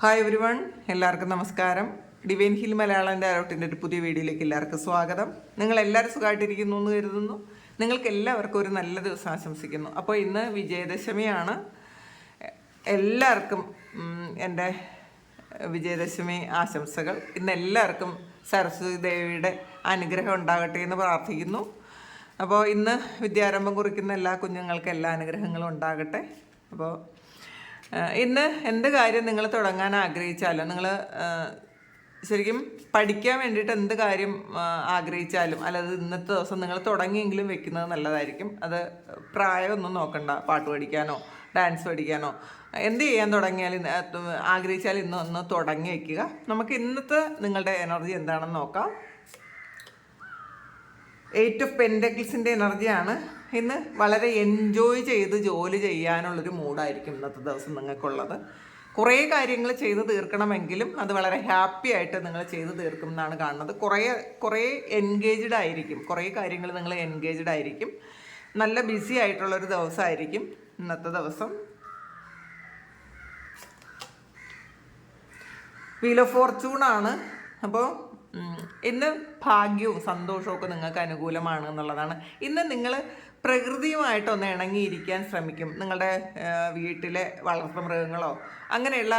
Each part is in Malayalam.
ഹായ് എവരി വൺ എല്ലാവർക്കും നമസ്കാരം. ഡിവൈൻ ഹിൽ മലയാളം ഡയറക്റ്റിന്റെ ഒരു പുതിയ വീഡിയോയിലേക്ക് എല്ലാവർക്കും സ്വാഗതം. നിങ്ങൾ എല്ലാവരും സുഖമായിട്ടിരിക്കുന്നു എന്ന് കരുതുന്നു. നിങ്ങൾക്ക് എല്ലാവർക്കും ഒരു നല്ല ദിവസം ആശംസിക്കുന്നു. അപ്പോൾ ഇന്ന് വിജയദശമിയാണ്. എല്ലാവർക്കും എന്റെ വിജയദശമി ആശംസകൾ. ഇന്ന് എല്ലാവർക്കും സരസ്വതി ദേവിയുടെ അനുഗ്രഹം ഉണ്ടാകട്ടെ എന്ന് പ്രാർത്ഥിക്കുന്നു. അപ്പോൾ ഇന്ന് വിദ്യാരംഭം കുറിക്കുന്ന എല്ലാ കുഞ്ഞുങ്ങൾക്കും എല്ലാ അനുഗ്രഹങ്ങളും ഉണ്ടാകട്ടെ. അപ്പോൾ ഇന്ന് എന്ത് കാര്യം നിങ്ങൾ തുടങ്ങാൻ ആഗ്രഹിച്ചാലും നിങ്ങൾ ശരിക്കും പഠിക്കാൻ വേണ്ടിയിട്ട് എന്ത് കാര്യം ആഗ്രഹിച്ചാലും അല്ലാതെ ഇന്നത്തെ ദിവസം നിങ്ങൾ തുടങ്ങിയെങ്കിലും വെക്കുന്നത് നല്ലതായിരിക്കും. അത് പ്രായമൊന്നും നോക്കണ്ട. പാട്ട് പഠിക്കാനോ ഡാൻസ് പഠിക്കാനോ. എന്ത് ചെയ്യാൻ ആഗ്രഹിച്ചാലും ആഗ്രഹിച്ചാൽ ഇന്ന് ഒന്ന് തുടങ്ങി വയ്ക്കുക. നമുക്ക് ഇന്നത്തെ നിങ്ങളുടെ എനർജി എന്താണെന്ന് നോക്കാം. എയ്റ്റ് ഓഫ് പെൻഡക്കിൾസിന്റെ എനർജിയാണ്. ഇന്ന് വളരെ എൻജോയ് ചെയ്ത് ജോലി ചെയ്യാനുള്ളൊരു മൂഡായിരിക്കും ഇന്നത്തെ ദിവസം നിങ്ങൾക്കുള്ളത്. കുറേ കാര്യങ്ങൾ ചെയ്ത് തീർക്കണമെങ്കിലും അത് വളരെ ഹാപ്പി ആയിട്ട് നിങ്ങൾ ചെയ്ത് തീർക്കും എന്നാണ് കാണുന്നത്. കുറേ കുറേ എൻഗേജ്ഡ് ആയിരിക്കും. കുറേ കാര്യങ്ങൾ നിങ്ങൾ എൻഗേജ്ഡ് ആയിരിക്കും. നല്ല ബിസി ആയിട്ടുള്ളൊരു ദിവസമായിരിക്കും ഇന്നത്തെ ദിവസം. വീൽ ഓഫ് ഫോർച്യൂൺ ആണ്. അപ്പോൾ ഇന്ന് ഭാഗ്യവും സന്തോഷവും നിങ്ങൾക്ക് അനുകൂലമാണ് എന്നുള്ളതാണ്. ഇന്ന് നിങ്ങൾ പ്രകൃതിയുമായിട്ടൊന്ന് ഇണങ്ങിയിരിക്കാൻ ശ്രമിക്കും. നിങ്ങളുടെ വീട്ടിലെ വളർത്തു മൃഗങ്ങളോ അങ്ങനെയുള്ള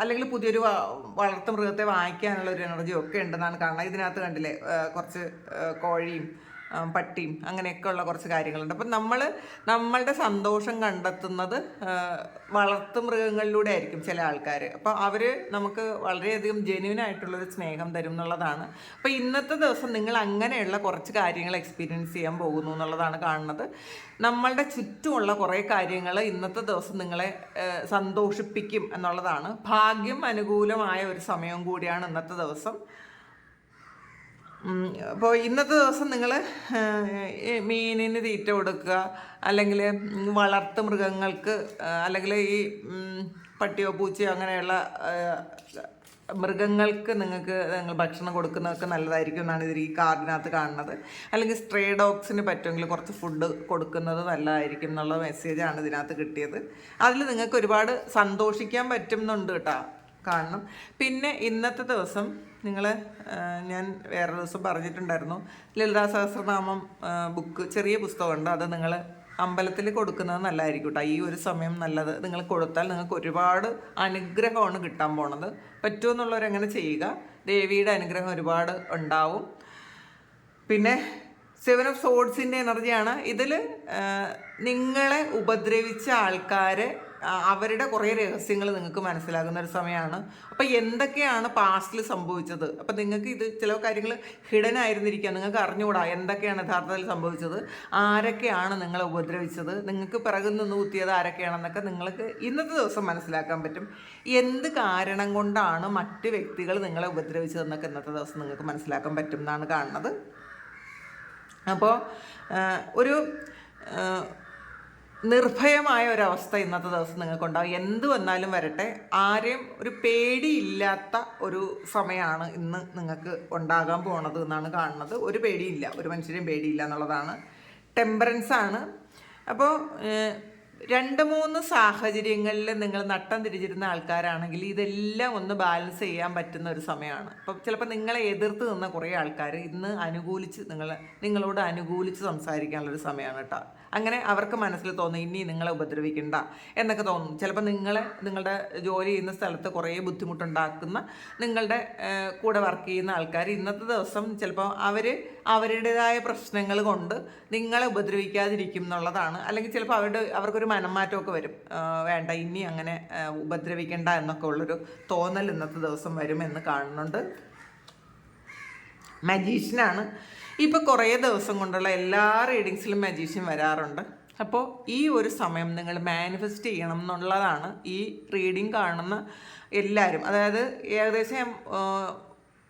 അല്ലെങ്കിൽ പുതിയൊരു വളർത്തുമൃഗത്തെ വളർത്തു മൃഗത്തെ വാങ്ങിക്കാനുള്ള ഒരു എനർജി ഒക്കെ ഉണ്ടെന്നാണ് കാണുന്നത്. ഇതിനകത്ത് കണ്ടില്ലേ കുറച്ച് കോഴിയും പട്ടിയും അങ്ങനെയൊക്കെ ഉള്ള കുറച്ച് കാര്യങ്ങളുണ്ട്. അപ്പം നമ്മൾ നമ്മളുടെ സന്തോഷം കണ്ടെത്തുന്നത് വളർത്തു മൃഗങ്ങളിലൂടെ ആയിരിക്കും ചില ആൾക്കാർ അപ്പോൾ അവർ നമുക്ക് വളരെയധികം ജെന്യൂൻ ആയിട്ടുള്ളൊരു സ്നേഹം തരും എന്നുള്ളതാണ്. അപ്പോൾ ഇന്നത്തെ ദിവസം നിങ്ങൾ അങ്ങനെയുള്ള കുറച്ച് കാര്യങ്ങൾ എക്സ്പീരിയൻസ് ചെയ്യാൻ പോകുന്നു എന്നുള്ളതാണ് കാണുന്നത്. നമ്മളുടെ ചുറ്റുമുള്ള കുറേ കാര്യങ്ങൾ ഇന്നത്തെ ദിവസം നിങ്ങളെ സന്തോഷിപ്പിക്കും എന്നുള്ളതാണ്. ഭാഗ്യം അനുകൂലമായ ഒരു സമയം കൂടിയാണ് ഇന്നത്തെ ദിവസം. അപ്പോൾ ഇന്നത്തെ ദിവസം നിങ്ങൾ മീനിന് തീറ്റ കൊടുക്കുക അല്ലെങ്കിൽ വളർത്തു മൃഗങ്ങൾക്ക് അല്ലെങ്കിൽ ഈ പട്ടിയോ പൂച്ചയോ അങ്ങനെയുള്ള മൃഗങ്ങൾക്ക് നിങ്ങൾക്ക് നിങ്ങൾ ഭക്ഷണം കൊടുക്കുന്നതൊക്കെ നല്ലതായിരിക്കും എന്നാണ് ഇതിൽ ഈ കാർഡിനകത്ത് കാണുന്നത്. അല്ലെങ്കിൽ സ്ട്രേ ഡോഗ്സിന് പറ്റുമെങ്കിൽ കുറച്ച് ഫുഡ് കൊടുക്കുന്നത് നല്ലതായിരിക്കും എന്നുള്ള മെസ്സേജാണ് ഇതിനകത്ത് കിട്ടിയത്. അതിൽ നിങ്ങൾക്ക് ഒരുപാട് സന്തോഷിക്കാൻ പറ്റുന്നുണ്ട് കേട്ടോ കാണണം. പിന്നെ ഇന്നത്തെ ദിവസം നിങ്ങൾ ഞാൻ വേറെ ദിവസം പറഞ്ഞിട്ടുണ്ടായിരുന്നു. ലളിതാ സഹസ്രനാമം ബുക്ക് ചെറിയ പുസ്തകമുണ്ട്. അത് നിങ്ങൾ അമ്പലത്തിൽ കൊടുക്കുന്നത് നല്ലതായിരിക്കും കേട്ടോ. ഈ ഒരു സമയം നല്ലത്. നിങ്ങൾ കൊടുത്താൽ നിങ്ങൾക്ക് ഒരുപാട് അനുഗ്രഹമാണ് കിട്ടാൻ പോണത്. പറ്റുമെന്നുള്ളവരങ്ങനെ ചെയ്യുക. ദേവിയുടെ അനുഗ്രഹം ഒരുപാട് ഉണ്ടാവും. പിന്നെ സെവൻ ഓഫ് സോഡ്സിന്റെ എനർജിയാണ് ഇതിൽ നിങ്ങളെ ഉപദ്രവിച്ച ആൾക്കാരെ അവരുടെ കുറേ രഹസ്യങ്ങൾ നിങ്ങൾക്ക് മനസ്സിലാകുന്ന ഒരു സമയമാണ്. അപ്പോൾ എന്തൊക്കെയാണ് പാസ്റ്റിൽ സംഭവിച്ചത്? അപ്പോൾ നിങ്ങൾക്ക് ഇത് ചില കാര്യങ്ങൾ ഹിഡൻ ആയിരുന്നിരിക്കുക നിങ്ങൾക്ക് അറിഞ്ഞുകൂടാ എന്തൊക്കെയാണ് യഥാർത്ഥത്തിൽ സംഭവിച്ചത്? ആരൊക്കെയാണ് നിങ്ങളെ ഉപദ്രവിച്ചത്? നിങ്ങൾക്ക് പിറകിൽ നിന്ന് കുത്തിയത് ആരൊക്കെയാണെന്നൊക്കെ നിങ്ങൾക്ക് ഇന്നത്തെ ദിവസം മനസ്സിലാക്കാൻ പറ്റും. എന്ത് കാരണം കൊണ്ടാണ് മറ്റ് വ്യക്തികൾ നിങ്ങളെ ഉപദ്രവിച്ചതെന്നൊക്കെ ഇന്നത്തെ ദിവസം നിങ്ങൾക്ക് മനസ്സിലാക്കാൻ പറ്റും എന്നാണ് കാണുന്നത്. അപ്പോൾ ഒരു നിർഭയമായ ഒരവസ്ഥ ഇന്നത്തെ ദിവസം നിങ്ങൾക്കുണ്ടാവും. എന്ത് വന്നാലും വരട്ടെ. ആരെയും ഒരു പേടിയില്ലാത്ത ഒരു സമയമാണ് ഇന്ന് നിങ്ങൾക്ക് ഉണ്ടാകാൻ പോണത് എന്നാണ് കാണുന്നത്. ഒരു പേടിയില്ല. ഒരു മനുഷ്യരെയും പേടിയില്ല എന്നുള്ളതാണ്. ടെമ്പറൻസ് ആണ്. അപ്പോൾ രണ്ട് മൂന്ന് സാഹചര്യങ്ങളിൽ നിങ്ങൾ നട്ടം തിരിച്ചിരുന്ന ആൾക്കാരാണെങ്കിൽ ഇതെല്ലാം ഒന്ന് ബാലൻസ് ചെയ്യാൻ പറ്റുന്ന ഒരു സമയമാണ് അപ്പം ചിലപ്പോൾ നിങ്ങളെ എതിർത്ത് നിന്ന കുറേ ആൾക്കാർ ഇന്ന് അനുകൂലിച്ച് നിങ്ങളെ നിങ്ങളോട് അനുകൂലിച്ച് സംസാരിക്കാനുള്ളൊരു സമയമാണ് കേട്ടോ. അങ്ങനെ അവർക്ക് മനസ്സിൽ തോന്നും ഇനി നിങ്ങളെ ഉപദ്രവിക്കണ്ട എന്നൊക്കെ തോന്നും. ചിലപ്പോൾ നിങ്ങളെ നിങ്ങളുടെ ജോലി ചെയ്യുന്ന സ്ഥലത്ത് കുറേ ബുദ്ധിമുട്ടുണ്ടാക്കുന്ന നിങ്ങളുടെ കൂടെ വർക്ക് ചെയ്യുന്ന ആൾക്കാർ ഇന്നത്തെ ദിവസം ചിലപ്പോൾ അവർ അവരുടേതായ പ്രശ്നങ്ങൾ കൊണ്ട് നിങ്ങളെ ഉപദ്രവിക്കാതിരിക്കും എന്നുള്ളതാണ്. അല്ലെങ്കിൽ ചിലപ്പോൾ അവരുടെ അവർക്കൊരു മനംമാറ്റമൊക്കെ വരും. വേണ്ട ഇനി അങ്ങനെ ഉപദ്രവിക്കേണ്ട എന്നൊക്കെ ഉള്ളൊരു തോന്നൽ ഇന്നത്തെ ദിവസം വരുമെന്ന് കാണുന്നുണ്ട്. മജീഷ്യനാണ് ഇപ്പോൾ കുറേ ദിവസം കൊണ്ടുള്ള എല്ലാ റീഡിങ്സിലും മജീഷ്യൻ വരാറുണ്ട്. അപ്പോൾ ഈ ഒരു സമയം നിങ്ങൾ മാനിഫെസ്റ്റ് ചെയ്യണം എന്നുള്ളതാണ് ഈ റീഡിങ് കാണുന്ന എല്ലാവരും അതായത് ഏകദേശം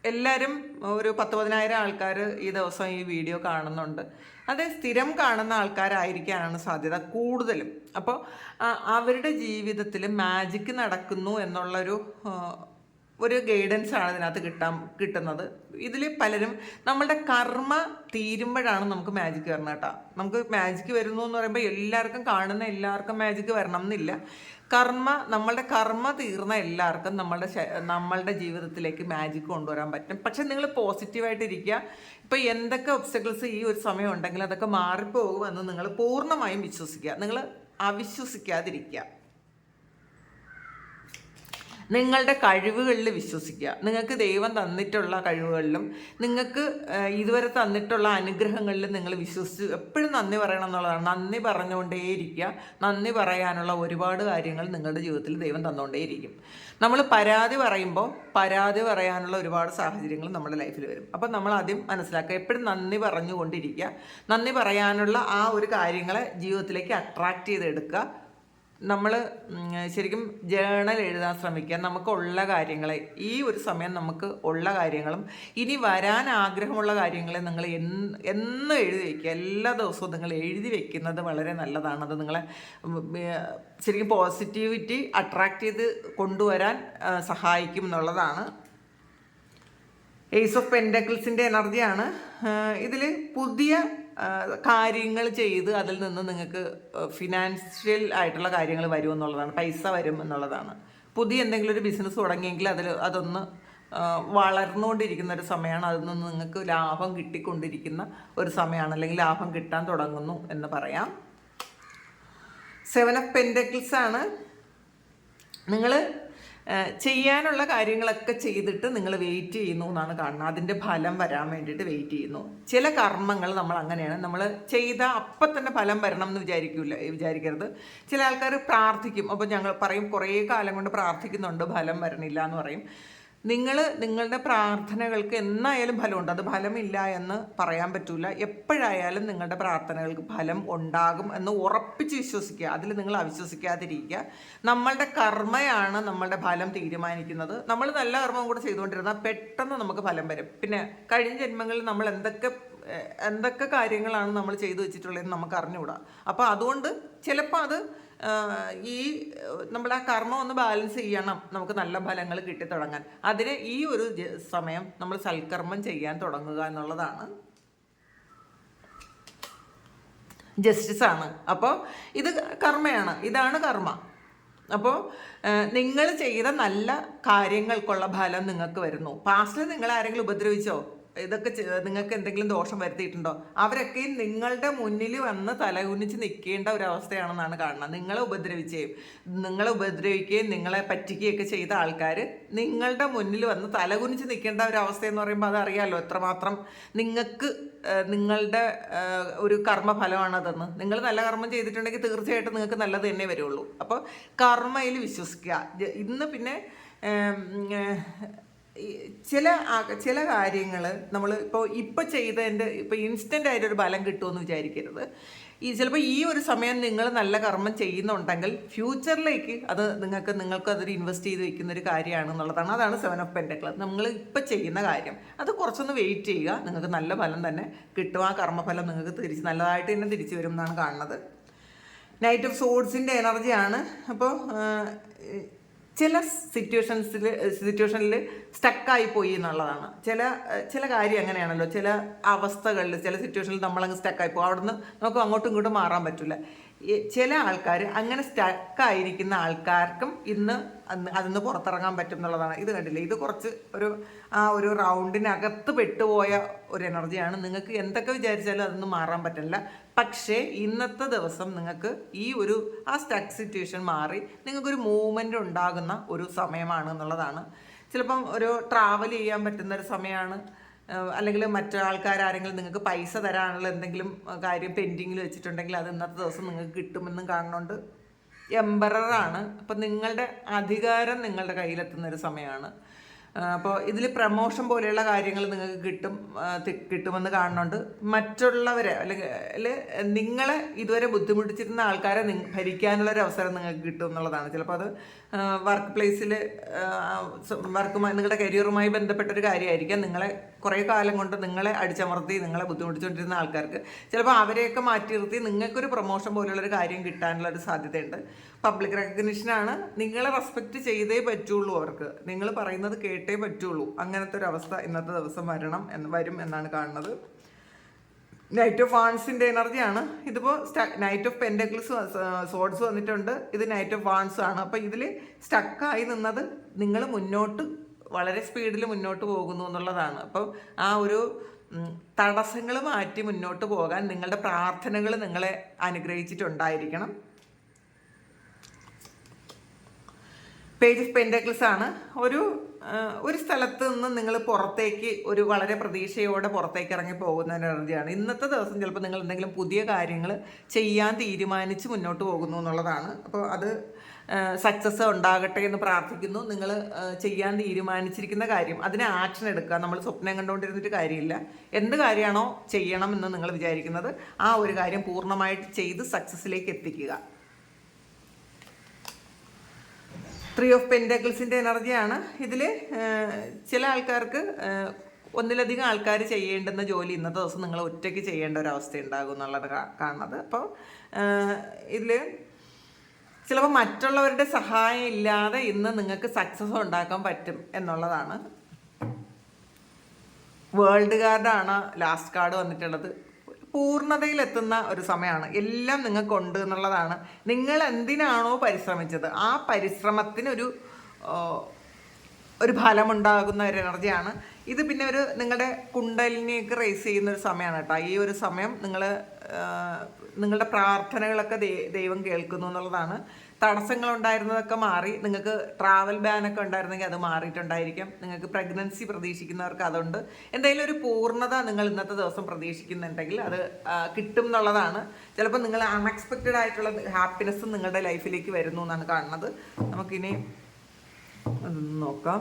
എല്ലാവരും ഒരു പത്ത് പതിനായിരം ആൾക്കാർ ഈ ദിവസം ഈ വീഡിയോ കാണുന്നുണ്ട്. അത് സ്ഥിരം കാണുന്ന ആൾക്കാരായിരിക്കാനാണ് സാധ്യത കൂടുതലും. അപ്പോൾ അവരുടെ ജീവിതത്തിൽ മാജിക്ക് നടക്കുന്നു എന്നുള്ളൊരു ഒരു ഗൈഡൻസ് ആണ് ഇതിനകത്ത് കിട്ടാൻ കിട്ടുന്നത്. ഇതിൽ പലരും നമ്മളുടെ കർമ്മ തീരുമ്പോഴാണ് നമുക്ക് മാജിക്ക് വരണം കേട്ടോ നമുക്ക് മാജിക്ക് വരുന്നു എന്ന് പറയുമ്പോൾ എല്ലാവർക്കും കാണുന്ന എല്ലാവർക്കും മാജിക്ക് വരണം എന്നില്ല. കർമ്മ നമ്മളുടെ കർമ്മ തീർന്ന എല്ലാവർക്കും നമ്മളുടെ നമ്മളുടെ ജീവിതത്തിലേക്ക് മാജിക് കൊണ്ടുവരാൻ പറ്റും. പക്ഷെ നിങ്ങൾ പോസിറ്റീവായിട്ട് ഇരിക്കുക. ഇപ്പം എന്തൊക്കെ ഒബ്സ്റ്റക്കിൾസ് ഈ ഒരു സമയം ഉണ്ടെങ്കിൽ അതൊക്കെ മാറിപ്പോകുമെന്ന് നിങ്ങൾ പൂർണമായും വിശ്വസിക്കുക. നിങ്ങൾ അവിശ്വസിക്കാതിരിക്കുക. നിങ്ങളുടെ കഴിവുകളിൽ വിശ്വസിക്കുക. നിങ്ങൾക്ക് ദൈവം തന്നിട്ടുള്ള കഴിവുകളിലും നിങ്ങൾക്ക് ഇതുവരെ തന്നിട്ടുള്ള അനുഗ്രഹങ്ങളിലും നിങ്ങൾ വിശ്വസിച്ച് എപ്പോഴും നന്ദി പറയണം എന്നുള്ളതാണ്. നന്ദി പറഞ്ഞുകൊണ്ടേയിരിക്കുക. നന്ദി പറയാനുള്ള ഒരുപാട് കാര്യങ്ങൾ നിങ്ങളുടെ ജീവിതത്തിൽ ദൈവം തന്നുകൊണ്ടേയിരിക്കും. നമ്മൾ പരാതി പറയുമ്പോൾ പരാതി പറയാനുള്ള ഒരുപാട് സാഹചര്യങ്ങൾ നമ്മുടെ ലൈഫിൽ വരും. അപ്പം നമ്മൾ ആദ്യം മനസ്സിലാക്കുക എപ്പോഴും നന്ദി പറഞ്ഞുകൊണ്ടിരിക്കുക. നന്ദി പറയാനുള്ള ആ ഒരു കാര്യങ്ങളെ ജീവിതത്തിലേക്ക് അട്രാക്റ്റ് ചെയ്തെടുക്കുക. നമ്മൾ ശരിക്കും ജേണൽ എഴുതാൻ ശ്രമിക്കുക. നമുക്കുള്ള കാര്യങ്ങളെ ഈ ഒരു സമയം നമുക്ക് ഉള്ള കാര്യങ്ങളും ഇനി വരാൻ ആഗ്രഹമുള്ള കാര്യങ്ങളെ നിങ്ങൾ എന്ന് എഴുതി വയ്ക്കുക എല്ലാ ദിവസവും നിങ്ങൾ എഴുതി വയ്ക്കുന്നത് വളരെ നല്ലതാണ്. നിങ്ങളെ ശരിക്കും പോസിറ്റിവിറ്റി അട്രാക്റ്റ് ചെയ്ത് കൊണ്ടുവരാൻ സഹായിക്കും എന്നുള്ളതാണ്. എയ്സ് ഓഫ് പെൻഡക്കിൾസിന്റെ എനർജിയാണ് ഇതിൽ പുതിയ കാര്യങ്ങൾ ചെയ്ത് അതിൽ നിന്ന് നിങ്ങൾക്ക് ഫിനാൻഷ്യൽ ആയിട്ടുള്ള കാര്യങ്ങൾ വരും എന്നുള്ളതാണ് പൈസ വരും എന്നുള്ളതാണ് പുതിയ എന്തെങ്കിലും ഒരു ബിസിനസ് തുടങ്ങിയെങ്കിൽ അതിൽ അതൊന്ന് വളർന്നുകൊണ്ടിരിക്കുന്ന ഒരു സമയമാണ്. അതിൽ നിന്ന് നിങ്ങൾക്ക് ലാഭം കിട്ടിക്കൊണ്ടിരിക്കുന്ന ഒരു സമയമാണ്. അല്ലെങ്കിൽ ലാഭം കിട്ടാൻ തുടങ്ങുന്നു എന്ന് പറയാം. സെവൻ ഓഫ് പെൻഡക്കിൾസ് ആണ്. നിങ്ങൾ ചെയ്യാനുള്ള കാര്യങ്ങളൊക്കെ ചെയ്തിട്ട് നിങ്ങൾ വെയിറ്റ് ചെയ്യുന്നു എന്നാണ് കാണുന്നത്. അതിന്റെ ഫലം വരാൻ വേണ്ടിയിട്ട് വെയിറ്റ് ചെയ്യുന്നു. ചില കർമ്മങ്ങൾ നമ്മൾ അങ്ങനെയാണ്. നമ്മൾ ചെയ്ത അപ്പം തന്നെ ഫലം വരണം എന്ന് വിചാരിക്കില്ല വിചാരിക്കരുത്. ചില ആൾക്കാർ പ്രാർത്ഥിക്കും. അപ്പോൾ ഞങ്ങൾ പറയും കുറേ കാലം കൊണ്ട് പ്രാർത്ഥിക്കുന്നുണ്ട് ഫലം വരണില്ല എന്ന് പറയും. നിങ്ങൾ നിങ്ങളുടെ പ്രാർത്ഥനകൾക്ക് എന്നായാലും ഫലമുണ്ട്. അത് ഫലമില്ല എന്ന് പറയാൻ പറ്റില്ല എപ്പോഴായാലും നിങ്ങളുടെ പ്രാർത്ഥനകൾക്ക് ഫലം ഉണ്ടാകും എന്ന് ഉറപ്പിച്ച് വിശ്വസിക്കുക. അതിൽ നിങ്ങൾ അവിശ്വസിക്കാതിരിക്കുക. നമ്മളുടെ കർമ്മയാണ് നമ്മളുടെ ഫലം തീരുമാനിക്കുന്നത്. നമ്മൾ നല്ല കർമ്മം കൂടെ ചെയ്തുകൊണ്ടിരുന്നാൽ പെട്ടെന്ന് നമുക്ക് ഫലം വരും. പിന്നെ കഴിഞ്ഞ ജന്മങ്ങളിൽ നമ്മൾ എന്തൊക്കെ എന്തൊക്കെ കാര്യങ്ങളാണ് നമ്മൾ ചെയ്തു വെച്ചിട്ടുള്ളതെന്ന് നമുക്ക് അറിഞ്ഞുകൂടാ. അപ്പോൾ അതുകൊണ്ട് ചിലപ്പോൾ അത് ഈ നമ്മുടെ ആ കർമ്മം ഒന്ന് ബാലൻസ് ചെയ്യണം. നമുക്ക് നല്ല ഫലങ്ങൾ കിട്ടി തുടങ്ങാൻ. അതിന് ഈ ഒരു സമയം നമ്മൾ സൽക്കർമ്മം ചെയ്യാൻ തുടങ്ങുക എന്നുള്ളതാണ്. ജസ്റ്റിസ് ആണ്. അപ്പോൾ ഇത് കർമ്മയാണ്. ഇതാണ് കർമ്മ. അപ്പോൾ നിങ്ങൾ ചെയ്ത നല്ല കാര്യങ്ങൾക്കുള്ള ഫലം നിങ്ങൾക്ക് വരുന്നു. പാസ്റ്റിൽ നിങ്ങൾ ആരെങ്കിലും ഉപദ്രവിച്ചോ? ഇതൊക്കെ നിങ്ങൾക്ക് എന്തെങ്കിലും ദോഷം വരുത്തിയിട്ടുണ്ടോ? അവരൊക്കെ നിങ്ങളുടെ മുന്നിൽ വന്ന് തലകുനിച്ച് നിൽക്കേണ്ട ഒരു അവസ്ഥയാണെന്നാണ് കാണുന്നത്. നിങ്ങളെ ഉപദ്രവിക്കുകയും നിങ്ങളെ ഉപദ്രവിക്കുകയും നിങ്ങളെ പറ്റിക്കുകയൊക്കെ ചെയ്ത ആൾക്കാർ നിങ്ങളുടെ മുന്നിൽ വന്ന് തലകുനിച്ച് നിൽക്കേണ്ട ഒരു അവസ്ഥ എന്ന് പറയുമ്പോൾ അതറിയാലോ എത്രമാത്രം നിങ്ങൾക്ക് നിങ്ങളുടെ ഒരു കർമ്മഫലമാണതെന്ന്. നിങ്ങൾ നല്ല കർമ്മം ചെയ്തിട്ടുണ്ടെങ്കിൽ തീർച്ചയായിട്ടും നിങ്ങൾക്ക് നല്ലത് തന്നെ വരുള്ളൂ. അപ്പോൾ കർമ്മയിൽ വിശ്വസിക്കുക. ഇന്ന് പിന്നെ ചില ചില കാര്യങ്ങൾ നമ്മൾ ഇപ്പോൾ ഇപ്പോൾ ചെയ്തതിന്റെ ഇപ്പോൾ ഇൻസ്റ്റന്റ് ആയിട്ടൊരു ബലം കിട്ടുമെന്ന് വിചാരിക്കരുത്. ഈ ചിലപ്പോൾ ഈ ഒരു സമയം നിങ്ങൾ നല്ല കർമ്മം ചെയ്യുന്നുണ്ടെങ്കിൽ ഫ്യൂച്ചറിലേക്ക് അത് നിങ്ങൾക്ക് നിങ്ങൾക്ക് അതൊരു ഇൻവെസ്റ്റ് ചെയ്ത് വെക്കുന്ന ഒരു കാര്യമാണ് എന്നുള്ളതാണ്. അതാണ് സെവൻ ഓഫ് പെന്റക്കൾ നമ്മൾ ഇപ്പോൾ ചെയ്യുന്ന കാര്യം. അത് കുറച്ചൊന്ന് വെയിറ്റ് ചെയ്യുക. നിങ്ങൾക്ക് നല്ല ഫലം തന്നെ കിട്ടും. ആ കർമ്മഫലം നിങ്ങൾക്ക് തിരിച്ച് നല്ലതായിട്ട് തന്നെ തിരിച്ചു വരും എന്നാണ് കാണുന്നത്. നൈറ്റ് ഓഫ് സോഡ്സിന്റെ എനർജിയാണ് അപ്പോൾ ചില സിറ്റുവേഷൻസിൽ സിറ്റുവേഷനിൽ സ്റ്റക്കായി പോയി എന്നുള്ളതാണ്. ചില ചില കാര്യം അങ്ങനെയാണല്ലോ. ചില അവസ്ഥകളിൽ ചില സിറ്റുവേഷനിൽ നമ്മളങ്ങ് സ്റ്റക്കായി പോകും. അവിടുന്ന് നമുക്ക് അങ്ങോട്ടും ഇങ്ങോട്ടും മാറാൻ പറ്റില്ല. ചില ആൾക്കാർ അങ്ങനെ സ്റ്റക്കായിരിക്കുന്ന ആൾക്കാർക്കും ഇന്ന് അതിന്ന് പുറത്തിറങ്ങാൻ പറ്റും എന്നുള്ളതാണ്. ഇത് കണ്ടില്ലേ? ഇത് കുറച്ച് ഒരു ആ ഒരു റൗണ്ടിനകത്ത് പെട്ടുപോയ ഒരു എനർജിയാണ് നിങ്ങൾക്ക് എന്തൊക്കെ വിചാരിച്ചാലും അതൊന്നും മാറാൻ പറ്റില്ല. പക്ഷേ ഇന്നത്തെ ദിവസം നിങ്ങൾക്ക് ഈ ഒരു ആ സ്റ്റക്ക് സിറ്റുവേഷൻ മാറി നിങ്ങൾക്കൊരു മൂവ്മെന്റ് ഉണ്ടാകുന്ന ഒരു സമയമാണ് എന്നുള്ളതാണ്. ചിലപ്പം ഒരു ട്രാവൽ ചെയ്യാൻ പറ്റുന്ന ഒരു സമയമാണ്. അല്ലെങ്കിൽ മറ്റു ആൾക്കാരാരെങ്കിലും നിങ്ങൾക്ക് പൈസ തരാനുള്ള എന്തെങ്കിലും കാര്യം പെൻഡിങ്ങിൽ വെച്ചിട്ടുണ്ടെങ്കിൽ അത് ഇന്നത്തെ ദിവസം നിങ്ങൾക്ക് കിട്ടുമെന്നും കാണുന്നുണ്ട്. എംബറാണ് അപ്പം നിങ്ങളുടെ അധികാരം നിങ്ങളുടെ കയ്യിലെത്തുന്ന ഒരു സമയമാണ്. അപ്പോൾ ഇതിൽ പ്രമോഷൻ പോലെയുള്ള കാര്യങ്ങൾ നിങ്ങൾക്ക് കിട്ടും കിട്ടുമെന്ന് കാണുന്നുണ്ട്. മറ്റുള്ളവരെ അല്ലെങ്കിൽ അല്ലെ നിങ്ങളെ ഇതുവരെ ബുദ്ധിമുട്ടിച്ചിരുന്ന ആൾക്കാരെ ഭരിക്കാനുള്ളൊരു അവസരം നിങ്ങൾക്ക് കിട്ടും എന്നുള്ളതാണ്. ചിലപ്പോൾ അത് വർക്ക് പ്ലേസിൽ വർക്കുമായി നിങ്ങളുടെ കരിയറുമായി ബന്ധപ്പെട്ടൊരു കാര്യമായിരിക്കാം. നിങ്ങളെ കുറേ കാലം കൊണ്ട് നിങ്ങളെ അടിച്ചമർത്തി നിങ്ങളെ ബുദ്ധിമുട്ടിച്ചുകൊണ്ടിരുന്ന ആൾക്കാർക്ക് ചിലപ്പോൾ അവരെയൊക്കെ മാറ്റി നിർത്തി നിങ്ങൾക്കൊരു പ്രൊമോഷൻ പോലുള്ളൊരു കാര്യം കിട്ടാനുള്ള ഒരു സാധ്യതയുണ്ട് പബ്ലിക് റെക്കഗ്നിഷനാണ് നിങ്ങളെ റെസ്പെക്റ്റ് ചെയ്തേ പറ്റുള്ളൂ അവർക്ക്. നിങ്ങൾ പറയുന്നത് കേട്ടേ പറ്റുള്ളൂ. അങ്ങനത്തെ ഒരു അവസ്ഥ ഇന്നത്തെ ദിവസം വരണം എന്ന് വരും എന്നാണ് കാണുന്നത്. നൈറ്റ് ഓഫ് വാൺസിന്റെ എനർജിയാണ് ഇതിപ്പോൾ നൈറ്റ് ഓഫ് പെൻഡക്ലിസ് സോഡ്സ് വന്നിട്ടുണ്ട്. ഇത് നൈറ്റ് ഓഫ് വാൺസ് ആണ്. അപ്പോൾ ഇതിൽ സ്റ്റക്കായി നിന്നത് നിങ്ങൾ മുന്നോട്ട് വളരെ സ്പീഡിൽ മുന്നോട്ട് പോകുന്നു എന്നുള്ളതാണ്. അപ്പം ആ ഒരു തടസ്സങ്ങൾ മാറ്റി മുന്നോട്ട് പോകാൻ നിങ്ങളുടെ പ്രാർത്ഥനകൾ നിങ്ങളെ അനുഗ്രഹിച്ചിട്ടുണ്ടായിരിക്കണം. പേജ് ഓഫ് പെൻഡക്കിൾസ് ആണ്. ഒരു ഒരു സ്ഥലത്ത് നിന്ന് നിങ്ങൾ പുറത്തേക്ക് ഒരു വളരെ പ്രതീക്ഷയോടെ പുറത്തേക്ക് ഇറങ്ങി പോകുന്ന എനർജിയാണ്. ഇന്നത്തെ ദിവസം ചിലപ്പോൾ നിങ്ങൾ എന്തെങ്കിലും പുതിയ കാര്യങ്ങൾ ചെയ്യാൻ തീരുമാനിച്ച് മുന്നോട്ട് പോകുന്നു എന്നുള്ളതാണ്. അപ്പോൾ അത് സക്സസ് ഉണ്ടാകട്ടെ എന്ന് പ്രാർത്ഥിക്കുന്നു. നിങ്ങൾ ചെയ്യാൻ തീരുമാനിച്ചിരിക്കുന്ന കാര്യം അതിന് ആക്ഷൻ എടുക്കുക. നമ്മൾ സ്വപ്നം കണ്ടുകൊണ്ടിരുന്നിട്ട് കാര്യമില്ല. എന്ത് കാര്യമാണോ ചെയ്യണം എന്ന് നിങ്ങൾ വിചാരിക്കുന്നത് ആ ഒരു കാര്യം പൂർണമായിട്ട് ചെയ്ത് സക്സസ്സിലേക്ക് എത്തിക്കുക. ത്രീ ഓഫ് പെൻഡക്കിൾസിന്റെ എനർജിയാണ്. ഇതിൽ ചില ആൾക്കാർക്ക് ഒന്നിലധികം ആൾക്കാർ ചെയ്യേണ്ടുന്ന ജോലി ഇന്നത്തെ ദിവസം നിങ്ങൾ ഒറ്റയ്ക്ക് ചെയ്യേണ്ട ഒരു അവസ്ഥ ഉണ്ടാകും എന്നുള്ളത് കാണുന്നത്. അപ്പോൾ ഇതിൽ ചിലപ്പോൾ മറ്റുള്ളവരുടെ സഹായം ഇല്ലാതെ ഇന്ന് നിങ്ങൾക്ക് സക്സസ് ഉണ്ടാക്കാൻ പറ്റും എന്നുള്ളതാണ്. വേൾഡ് കാർഡാണ് ലാസ്റ്റ് കാർഡ് വന്നിട്ടുള്ളത്. പൂർണതയിലെത്തുന്ന ഒരു സമയമാണ്. എല്ലാം നിങ്ങൾക്കുണ്ട് എന്നുള്ളതാണ്. നിങ്ങൾ എന്തിനാണോ പരിശ്രമിച്ചത്? ആ പരിശ്രമത്തിനൊരു ഒരു ഫലമുണ്ടാകുന്ന ഒരു എനർജിയാണ്. ഇത് പിന്നെ ഒരു നിങ്ങളുടെ കുണ്ടലിനെയൊക്കെ റേസ് ചെയ്യുന്ന ഒരു സമയമാണ് കേട്ടോ. ഈ ഒരു സമയം നിങ്ങൾ നിങ്ങളുടെ പ്രാർത്ഥനകളൊക്കെ ദൈവം കേൾക്കുന്നു എന്നുള്ളതാണ്. തടസ്സങ്ങൾ ഉണ്ടായിരുന്നതൊക്കെ മാറി. നിങ്ങൾക്ക് ട്രാവൽ ബാനൊക്കെ ഉണ്ടായിരുന്നെങ്കിൽ അത് മാറിയിട്ടുണ്ടായിരിക്കും. നിങ്ങൾക്ക് പ്രഗ്നൻസി പ്രതീക്ഷിക്കുന്നവർക്ക് അതുണ്ട്. എന്തെങ്കിലും ഒരു പൂർണത നിങ്ങൾ ഇന്നത്തെ ദിവസം പ്രതീക്ഷിക്കുന്നുണ്ടെങ്കിൽ അത് കിട്ടും എന്നുള്ളതാണ്. ചിലപ്പോൾ നിങ്ങൾ അൺഎക്സ്പെക്റ്റഡ് ആയിട്ടുള്ള ഹാപ്പിനെസ് നിങ്ങളുടെ ലൈഫിലേക്ക് വരുന്നു എന്നാണ് കാണുന്നത്. നമുക്കിനി നോക്കാം.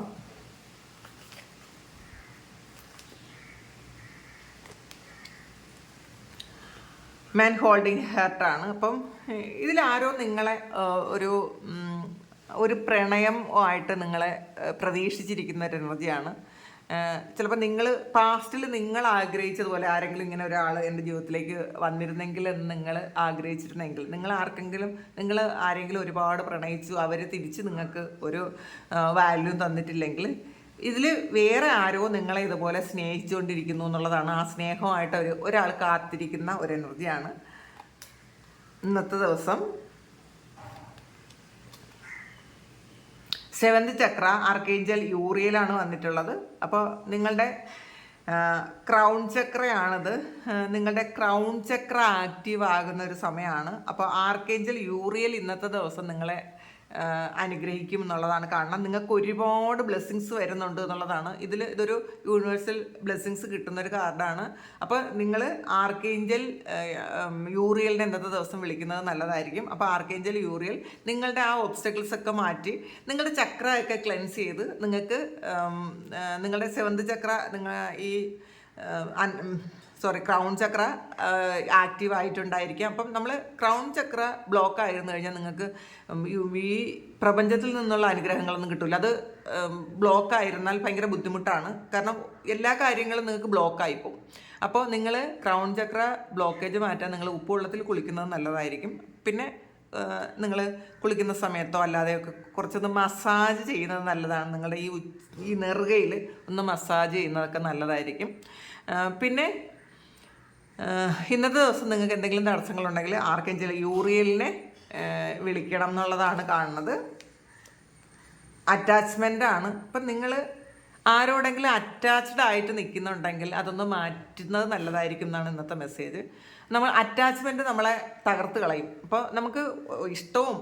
മാൻ ഹോൾഡിങ് ആണ്. അപ്പം ഇതിലാരോ നിങ്ങളെ ഒരു ഒരു പ്രണയം ആയിട്ട് നിങ്ങളെ പ്രതീക്ഷിച്ചിരിക്കുന്ന ഒരു എനർജിയാണ്. ചിലപ്പോൾ നിങ്ങൾ പാസ്റ്റിൽ നിങ്ങൾ ആഗ്രഹിച്ചതുപോലെ ആരെങ്കിലും ഇങ്ങനെ ഒരാൾ എന്റെ ജീവിതത്തിലേക്ക് വന്നിരുന്നെങ്കിൽ എന്ന് നിങ്ങൾ ആഗ്രഹിച്ചിരുന്നെങ്കിൽ നിങ്ങൾ ആർക്കെങ്കിലും നിങ്ങൾ ആരെങ്കിലും ഒരുപാട് പ്രണയിച്ചു അവർ തിരിച്ച് നിങ്ങൾക്ക് ഒരു വാല്യൂ തന്നിട്ടില്ലെങ്കിൽ ഇതിൽ വേറെ ആരോ നിങ്ങളെ ഇതുപോലെ സ്നേഹിച്ചുകൊണ്ടിരിക്കുന്നു എന്നുള്ളതാണ്. ആ സ്നേഹമായിട്ട് ഒരു ഒരാൾ കാത്തിരിക്കുന്ന ഒരു എനർജിയാണ്. ഇന്നത്തെ ദിവസം സെവന്ത് ചക്ര ആർക്കേഞ്ചൽ യൂറിയയിലാണ് വന്നിട്ടുള്ളത്. അപ്പോൾ നിങ്ങളുടെ ക്രൗൺ ചക്രയാണിത്. നിങ്ങളുടെ ക്രൗൺ ചക്ര ആക്റ്റീവ് ആകുന്ന ഒരു സമയമാണ്. അപ്പോൾ ആർക്കേഞ്ചൽ യൂറിയൽ ഇന്നത്തെ ദിവസം നിങ്ങളെ അനുഗ്രഹിക്കും എന്നുള്ളതാണ്. കാരണം നിങ്ങൾക്ക് ഒരുപാട് ബ്ലെസ്സിങ്സ് വരുന്നുണ്ട് എന്നുള്ളതാണ്. ഇതിൽ ഇതൊരു യൂണിവേഴ്സൽ ബ്ലെസ്സിങ്സ് കിട്ടുന്നൊരു കാർഡാണ്. അപ്പോൾ നിങ്ങൾ ആർക്കേഞ്ചൽ യൂറിയലിനെ ഇന്നത്തെ ദിവസം വിളിക്കുന്നത് നല്ലതായിരിക്കും. അപ്പോൾ ആർക്കേഞ്ചൽ യൂറിയൽ നിങ്ങളുടെ ആ ഒബ്സ്റ്റക്കിൾസ് ഒക്കെ മാറ്റി നിങ്ങളുടെ ചക്ര ഒക്കെ ക്ലെൻസ് ചെയ്ത് നിങ്ങൾക്ക് നിങ്ങളുടെ സെവന്ത് ചക്ര നിങ്ങൾ ഈ സോറി ക്രൗൺ ചക്ര ആക്റ്റീവ് ആയിട്ടുണ്ടായിരിക്കാം. അപ്പം നമ്മൾ ക്രൗൺ ചക്ര ബ്ലോക്ക് ആയിരുന്നു കഴിഞ്ഞാൽ നിങ്ങൾക്ക് ഈ- പ്രപഞ്ചത്തിൽ നിന്നുള്ള അനുഗ്രഹങ്ങളൊന്നും കിട്ടില്ല അത് ബ്ലോക്ക് ആയിരുന്നാൽ ഭയങ്കര ബുദ്ധിമുട്ടാണ്. കാരണം എല്ലാ കാര്യങ്ങളും നിങ്ങൾക്ക് ബ്ലോക്കായി പോകും. അപ്പോൾ നിങ്ങൾ ക്രൗൺ ചക്ര ബ്ലോക്കേജ് മാറ്റാൻ നിങ്ങൾ ഉപ്പുവെള്ളത്തിൽ കുളിക്കുന്നത് നല്ലതായിരിക്കും. പിന്നെ നിങ്ങൾ കുളിക്കുന്ന സമയത്തോ അല്ലാതെയൊക്കെ കുറച്ചൊന്ന് മസാജ് ചെയ്യുന്നത് നല്ലതാണ്. നിങ്ങളുടെ ഈ ഈ നെറുകയിൽ ഒന്ന് മസാജ് ചെയ്യുന്നതൊക്കെ നല്ലതായിരിക്കും. പിന്നെ ഇന്നത്തെ ദിവസം നിങ്ങൾക്ക് എന്തെങ്കിലും തടസ്സങ്ങളുണ്ടെങ്കിൽ ആർക്കെങ്കിലും യൂറിയലിനെ വിളിക്കണം എന്നുള്ളതാണ് കാണുന്നത്. അറ്റാച്ച്മെന്റ് ആണ്. ഇപ്പം നിങ്ങൾ ആരോടെങ്കിലും അറ്റാച്ച്ഡ് ആയിട്ട് നിൽക്കുന്നുണ്ടെങ്കിൽ അതൊന്ന് മാറ്റുന്നത് നല്ലതായിരിക്കും എന്നാണ് ഇന്നത്തെ മെസ്സേജ് നമ്മൾ അറ്റാച്ച്മെന്റ് നമ്മളെ തകർത്ത് കളയും. അപ്പോൾ നമുക്ക് ഇഷ്ടവും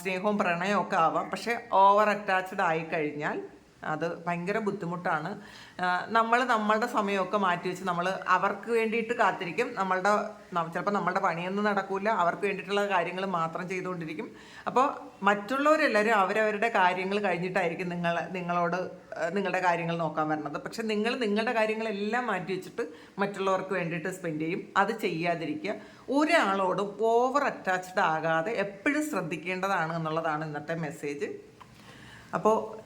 സ്നേഹവും പ്രണയവും ഒക്കെ ആവാം. പക്ഷേ ഓവർ അറ്റാച്ച്ഡ് ആയി കഴിഞ്ഞാൽ അത് ഭയങ്കര ബുദ്ധിമുട്ടാണ്. നമ്മൾ നമ്മളുടെ സമയമൊക്കെ മാറ്റി വെച്ച് നമ്മൾ അവർക്ക് വേണ്ടിയിട്ട് കാത്തിരിക്കും. നമ്മളുടെ ചിലപ്പോൾ നമ്മളുടെ പണിയൊന്നും നടക്കില്ല അവർക്ക് വേണ്ടിയിട്ടുള്ള കാര്യങ്ങൾ മാത്രം ചെയ്തുകൊണ്ടിരിക്കും. അപ്പോൾ മറ്റുള്ളവരെല്ലാവരും അവരവരുടെ കാര്യങ്ങൾ കഴിഞ്ഞിട്ടായിരിക്കും നിങ്ങൾ നിങ്ങളോട് നിങ്ങളുടെ കാര്യങ്ങൾ നോക്കാൻ വരണത്. പക്ഷെ നിങ്ങൾ നിങ്ങളുടെ കാര്യങ്ങളെല്ലാം മാറ്റി വെച്ചിട്ട് മറ്റുള്ളവർക്ക് വേണ്ടിയിട്ട് സ്പെൻഡ് ചെയ്യും. അത് ചെയ്യാതിരിക്കുക. ഒരാളോടും ഓവർ അറ്റാച്ച്ഡ് ആകാതെ എപ്പോഴും ശ്രദ്ധിക്കേണ്ടതാണ് എന്നുള്ളതാണ് ഇന്നത്തെ മെസ്സേജ് അപ്പോൾ